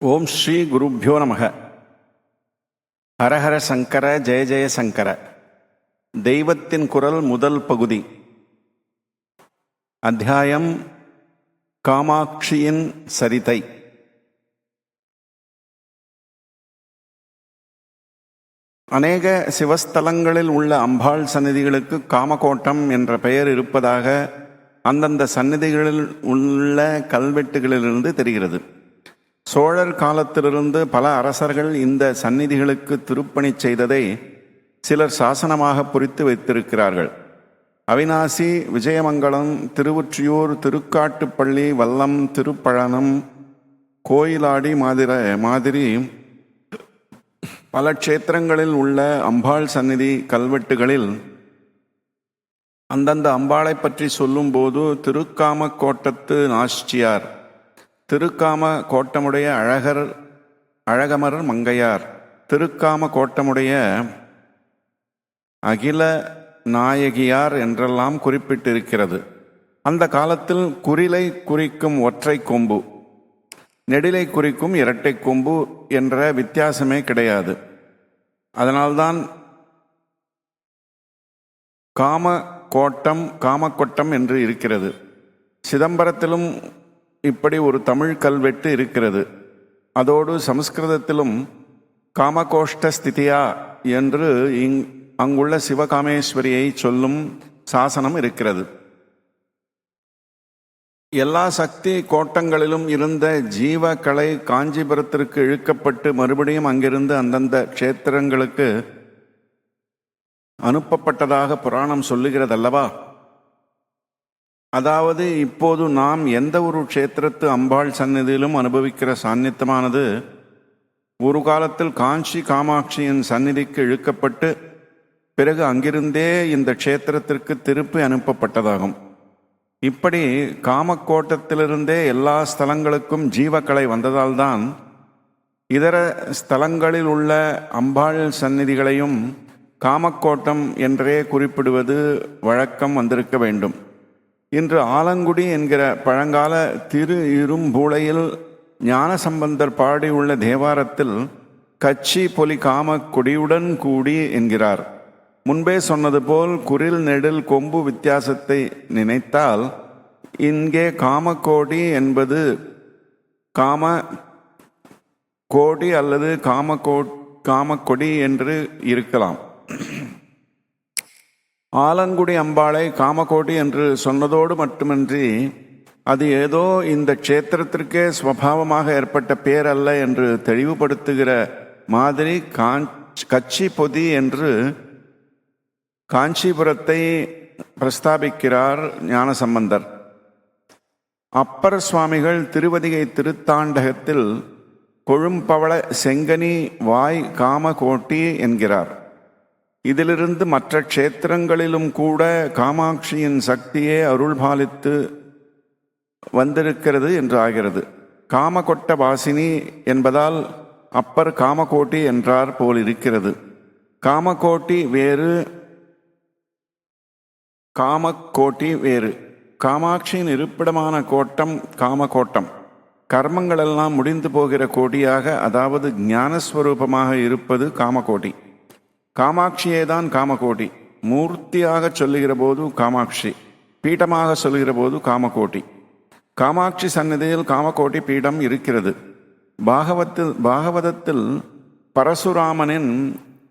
ஓம் ஸ்ரீ குருப்பியோ நமக. ஹரஹர சங்கர ஜெய ஜெய சங்கர. தெய்வத்தின் குரல் முதல் பகுதி. அத்தியாயம் காமாட்சியின் சரிதை. அநேக சிவஸ்தலங்களில் உள்ள அம்பாள் சந்நிதிகளுக்கு காமகோட்டம் என்ற பெயர் இருப்பதாக அந்தந்த சந்நிதிகளில் உள்ள கல்வெட்டுகளிலிருந்து தெரிகிறது. சோழர் காலத்திலிருந்து பல அரசர்கள் இந்த சந்நிதிகளுக்கு திருப்பணி செய்ததை சிலர் சாசனமாக பொறித்து வைத்திருக்கிறார்கள். அவினாசி விஜயமங்கலம் திருவொற்றியூர் திருக்காட்டுப்பள்ளி வல்லம் திருப்பழனம் கோயிலாடி மாதிர மாதிரி பல க்ஷேத்திரங்களில் உள்ள அம்பாள் சந்நிதி கல்வெட்டுகளில் அந்தந்த அம்பாளை பற்றி சொல்லும்போது திருக்காமக்கோட்டத்து நாஷ்டியார் திருக்காம கோட்டமுடைய அழகர் அழகமர் மங்கையார் திருக்காம கோட்டமுடைய அகில நாயகியார் என்றெல்லாம் குறிப்பிட்டிருக்கிறது. அந்த காலத்தில் குறிலை குறிக்கும் ஒற்றை கொம்பு நெடிலை குறிக்கும் இரட்டை கொம்பு என்ற வித்தியாசமே கிடையாது. அதனால்தான் காம கோட்டம் காமக்கொட்டம் என்று இருக்கிறது. சிதம்பரத்திலும் இப்படி ஒரு தமிழ் கல்வெட்டு இருக்கிறது. அதோடு சமஸ்கிருதத்திலும் காமகோஷ்ட ஸ்திதியா என்று இங் அங்குள்ள சிவகாமேஸ்வரியை சொல்லும் சாசனம் இருக்கிறது. எல்லா சக்தி கோட்டங்களிலும் இருந்த ஜீவக்கலை காஞ்சிபுரத்திற்கு இழுக்கப்பட்டு மறுபடியும் அங்கிருந்து அந்தந்த க்ஷேத்திரங்களுக்கு அனுப்பப்பட்டதாக புராணம் சொல்லுகிறதல்லவா? அதாவது இப்போது நாம் எந்த ஒரு க்ஷேத்திரத்து அம்பாள் சந்நிதியிலும் அனுபவிக்கிற சாநித்தியமானது ஒரு காலத்தில் காஞ்சி காமாட்சியின் சந்நிதிக்கு இழுக்கப்பட்டு பிறகு அங்கிருந்தே இந்த க்ஷேத்திரத்திற்கு திருப்பி அனுப்பப்பட்டதாகும். இப்படி காமக்கோட்டத்திலிருந்தே எல்லா ஸ்தலங்களுக்கும் ஜீவக்கலை வந்ததால்தான் இதர ஸ்தலங்களில் உள்ள அம்பாள் சந்நிதிகளையும் காமக்கோட்டம் என்றே குறிப்பிடுவது வழக்கம் வந்திருக்க வேண்டும். இன்று ஆலங்குடி என்கிற பழங்கால திரு இரும்பூளையில் ஞானசம்பந்தர் பாடியுள்ள தேவாரத்தில் கச்சி பொலி காம கொடியுடன் கூடி என்கிறார். முன்பே சொன்னது போல் குரில் நெடில் கொம்பு வித்தியாசத்தை நினைத்தால் இங்கே காமக்கோடி என்பது காம கோடி அல்லது காமக்கோ காமக்கொடி என்று இருக்கலாம். ஆலங்குடி அம்பாளை காமகோட்டி என்று சொன்னதோடு மட்டுமின்றி அது ஏதோ இந்த க்ஷேத்திரத்திற்கே ஸ்வபாவமாக ஏற்பட்ட பேர் அல்ல என்று தெளிவுபடுத்துகிற மாதிரி காஞ்ச் கச்சி பொதி என்று காஞ்சிபுரத்தை பிரஸ்தாபிக்கிறார் ஞானசம்பந்தர். அப்பர் சுவாமிகள் திருவதிகை திருத்தாண்டகத்தில் கொழும்பவள செங்கனி வாய் காமகோட்டி என்கிறார். இதிலிருந்து மற்ற க்ஷேத்திரங்களிலும் கூட காமாட்சியின் சக்தியே அருள் பாலித்து வந்திருக்கிறது என்று ஆகிறது. காமகொட்ட வாசினி என்பதால் அப்பர் காமகோட்டி என்றார் போல் இருக்கிறது. காமகோட்டி வேறு காமக்கோட்டி வேறு. காமாட்சியின் இருப்பிடமான கோட்டம் காமகோட்டம். கர்மங்களெல்லாம் முடிந்து போகிற கோட்டியாக அதாவது ஞானஸ்வரூபமாக இருப்பது காமகோட்டி. காமாட்சியே தான் காமகோட்டி. மூர்த்தியாக சொல்லுகிற போது காமாட்சி. பீட்டமாக சொல்லுகிற போது காமகோட்டி. காமாட்சி சந்நிதியில் காமகோட்டி பீடம் இருக்கிறது. பாகவத்தில் பாகவதத்தில் பரசுராமனின்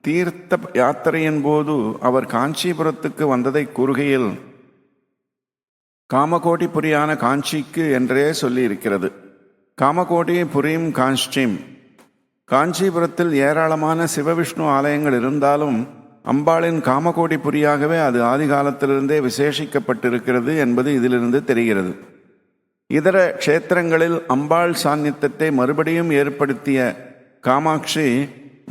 தீர்த்த யாத்திரையின் போது அவர் காஞ்சிபுரத்துக்கு வந்ததை கூறுகையில் காமகோட்டி புரியான காஞ்சிக்கு என்றே சொல்லி இருக்கிறது காமகோட்டி புரியும் காஞ்சிம். காஞ்சிபுரத்தில் ஏராளமான சிவவிஷ்ணு ஆலயங்கள் இருந்தாலும் அம்பாளின் காமகோடி புரியாகவே அது ஆதி காலத்திலிருந்தே விசேஷிக்கப்பட்டிருக்கிறது என்பது இதிலிருந்து தெரிகிறது. இதர க்ஷேத்திரங்களில் அம்பாள் சாநித்தத்தை மறுபடியும் ஏற்படுத்திய காமாட்சி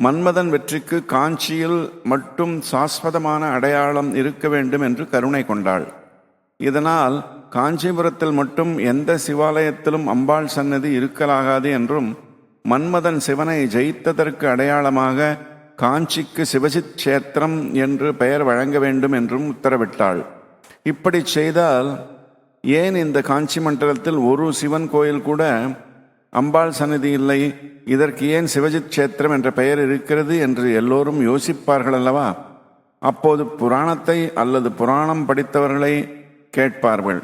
மன்மதன் வெற்றிக்கு காஞ்சியில் மட்டும் சாஸ்வதமான அடையாளம் இருக்க வேண்டும் என்று கருணை கொண்டாள். இதனால் காஞ்சிபுரத்தில் மட்டும் எந்த சிவாலயத்திலும் அம்பாள் சன்னதி இருக்கலாகாது என்றும் மன்மதன் சிவனை ஜெயித்ததற்கு அடையாளமாக காஞ்சிக்கு சிவஜித் கஷேத்திரம் என்று பெயர் வழங்க வேண்டும் என்றும் உத்தரவிட்டாள். இப்படி செய்தால் ஏன் இந்த காஞ்சி மண்டலத்தில் ஒரு சிவன் கோயில் கூட அம்பாள் சன்னதி இல்லை? இதற்கு ஏன் சிவஜித் கஷேத்திரம் என்ற பெயர் இருக்கிறது என்று எல்லோரும் யோசிப்பார்கள் அல்லவா? அப்போது புராணத்தை அல்லது புராணம் படித்தவர்களை கேட்பார்கள்.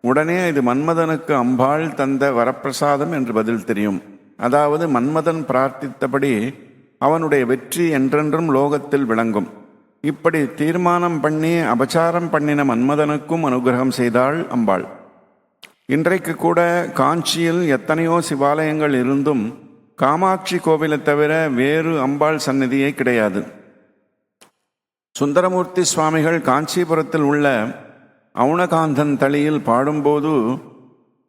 உடனே இது மன்மதனுக்கு அம்பாள் தந்த வரப்பிரசாதம் என்று பதில் தெரியும். அதாவது மன்மதன் பிரார்த்தித்தபடி அவனுடைய வெற்றி என்றென்றும் லோகத்தில் விளங்கும். இப்படி தீர்மானம் பண்ணி அபச்சாரம் பண்ணின மன்மதனுக்கும் அனுகிரகம் செய்தாள் அம்பாள். இன்றைக்கு கூட காஞ்சியில் எத்தனையோ சிவாலயங்கள் இருந்தும் காமாட்சி கோவிலை தவிர வேறு அம்பாள் சந்நிதியே கிடையாது. சுந்தரமூர்த்தி சுவாமிகள் காஞ்சிபுரத்தில் உள்ள அவுணகாந்தன் தளியில் பாடும்போது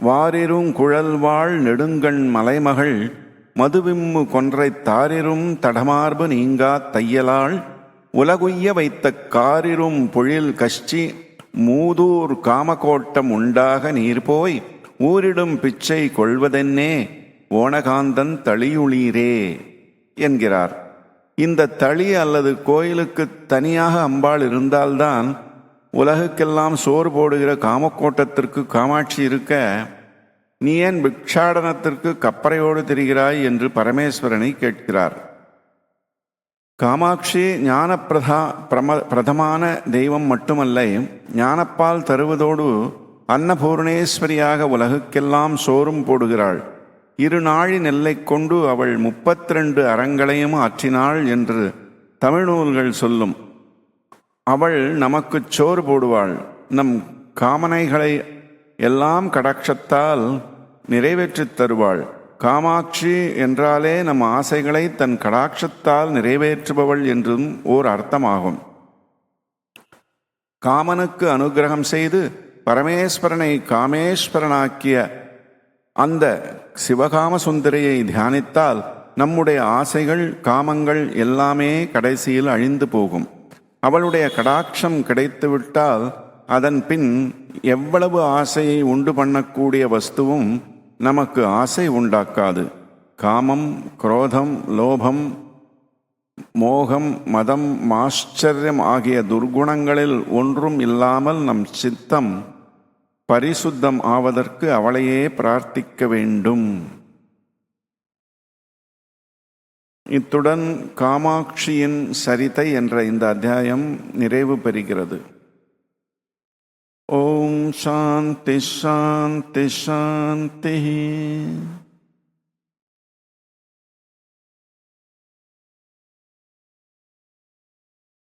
வாரிரும் குழல்வாள் நெடுங்கண் மலைமகள் மதுவிம்மு கொன்றை தாரிரும் தடமார்பு நீங்கா தையலாள் உலகுய்ய வைத்த காரிரும் பொழில் கஷ்டி மூதூர் காமகோட்டம் உண்டாக நீர் போய் ஊரிடும் பிச்சை கொள்வதென்னே ஓணகாந்தன் தளியுளீரே என்கிறார். இந்த தளி அல்லது கோயிலுக்கு தனியாக அம்பாள் இருந்தால்தான் உலகுக்கெல்லாம் சோறு போடுகிற காமக்கோட்டத்திற்கு காமாட்சி இருக்க நீ ஏன் பிக்ஷாடனத்திற்கு கப்பறையோடு திரிகிறாய் என்று பரமேஸ்வரனை கேட்கிறார். காமாட்சி ஞானப்பிரதா பிரம பிரதமான தெய்வம் மட்டுமல்ல ஞானப்பால் தருவதோடு அன்னபூர்ணேஸ்வரியாக உலகுக்கெல்லாம் சோறும் போடுகிறாள். இரு நாழி நெல்லை கொண்டு அவள் முப்பத்திரண்டு அறங்களையும் ஆற்றினாள் என்று தமிழ் நூல்கள் சொல்லும். அவள் நமக்குச் சோறு போடுவாள். நம் காமனைகளை எல்லாம் கடாட்சத்தால் நிறைவேற்றித் தருவாள். காமாட்சி என்றாலே நம் ஆசைகளை தன் கடாட்சத்தால் நிறைவேற்றுபவள் என்றும் ஓர் அர்த்தமாகும். காமனுக்கு அனுகிரகம் செய்து பரமேஸ்வரனை காமேஸ்வரனாக்கிய அந்த சிவகாம சுந்தரியை தியானித்தால் நம்முடைய ஆசைகள் காமங்கள் எல்லாமே கடைசியில் அழிந்து போகும். அவளுடைய கடாட்சம் கிடைத்துவிட்டால் அதன் பின் எவ்வளவு ஆசையை உண்டு பண்ணக்கூடிய வஸ்துவும் நமக்கு ஆசை உண்டாக்காது. காமம் குரோதம் லோபம் மோகம் மதம் ஆச்சரியம் ஆகிய துர்குணங்களில் ஒன்றும் இல்லாமல் நம் சித்தம் பரிசுத்தம் ஆவதற்கு அவளையே பிரார்த்திக்க வேண்டும். இத்துடன் காமாட்சியின் சரிதை என்ற இந்த அத்தியாயம் நிறைவு பெறுகிறது. ஓம் சாந்தி சாந்தி சாந்தி.